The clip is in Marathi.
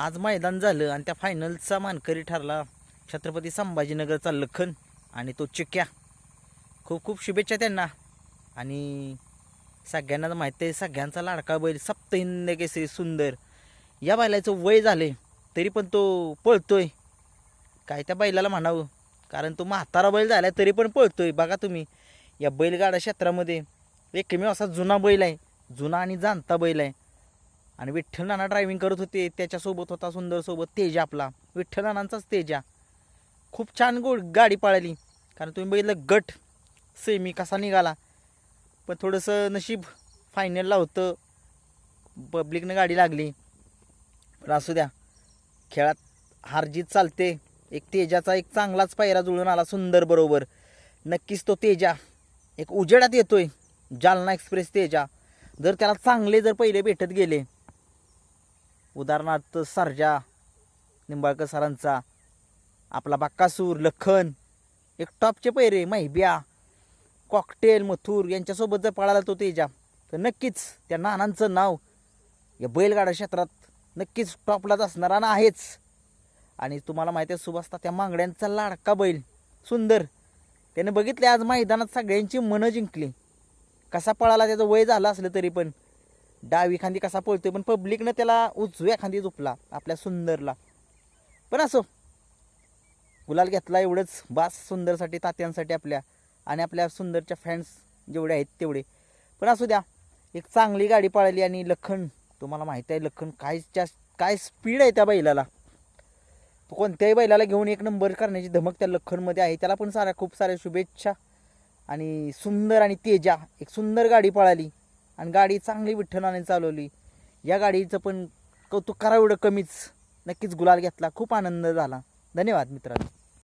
आज मैदान झालं आणि त्या फायनलचा मानकरी ठरला. छत्रपती संभाजीनगरचा लखन आणि तो चिक्या. खूप खूप शुभेच्छा त्यांना. आणि सगळ्यांना माहिती आहे सगळ्यांचा लाडका बैल सप्तहिंद केसरी सुंदर. या बैलाचं वय झाले तरी पण तो पळतोय. काय त्या बैलाला म्हणावं? कारण तो म्हातारा बैल झाला तरी पण पळतोय. बघा तुम्ही या बैलगाडा क्षेत्रामध्ये एकमेव असा जुना बैल आहे. जुना आणि जाणता बैल आहे. आणि विठ्ठल नाना ड्रायव्हिंग करत होते. त्याच्यासोबत होता सुंदरसोबत तेजा आपला. विठ्ठल नानांचाच तेजा. खूप छान गोड गाडी पळाली. कारण तुम्ही बघितलं गट सेमी कसा निघाला. पण थोडंसं नशीब फायनलला होतं. पब्लिकनं गाडी लागली. पण असू द्या. खेळात हारजीत चालते. एक तेजाचा एक चांगलाच पायरा जुळून आला सुंदर बरोबर. नक्कीच तो तेजा. एक उजेडात येतोय. जालना एक्सप्रेस तेजा. जर त्याला चांगले जर पहिले भेटत गेले उदाहरणार्थ सरजा निंबाळकर सरांचा आपला बाक्कासूर लखन एक टॉपचे पैरे माहिब्या कॉकटेल मथूर यांच्यासोबत जर पळाला तो तेजा तर नक्कीच त्या नानांचं नाव या बैलगाडा क्षेत्रात नक्कीच टॉपलाच असणारा ना आहेच. आणि तुम्हाला माहिती आहे सुभाषता त्या मांगड्यांचा लाडका बैल सुंदर. त्याने बघितले आज मैदानात सगळ्यांची मनं जिंकली. कसा पळाला त्याचं वय झालं असलं तरी पण. डावी खांदी कसा पळतोय पण पब्लिकनं त्याला उजव्या खांदी झोपला आपल्या सुंदरला. पण असो. गुलाल घेतला एवढंच. बास सुंदरसाठी तात्यांसाठी आपल्या. आणि आपल्या सुंदरच्या फॅन्स जेवढे आहेत तेवढे. पण असू द्या. एक चांगली गाडी पळाली आणि लखन तुम्हाला माहिती आहे लखन काय काय स्पीड आहे त्या बैलाला. तो कोणत्याही बैलाला घेऊन एक नंबर करण्याची धमक त्या लखनमध्ये आहे. त्याला पण साऱ्या खूप साऱ्या शुभेच्छा. आणि सुंदर आणि तेजा. एक सुंदर गाडी पळाली. आणि गाडी चांगली विठ्ठलाने चालवली. या गाडीचं पण कौतुक करा एवढं कमीच. नक्कीच गुलाल घेतला. खूप आनंद झाला. धन्यवाद मित्रांनो.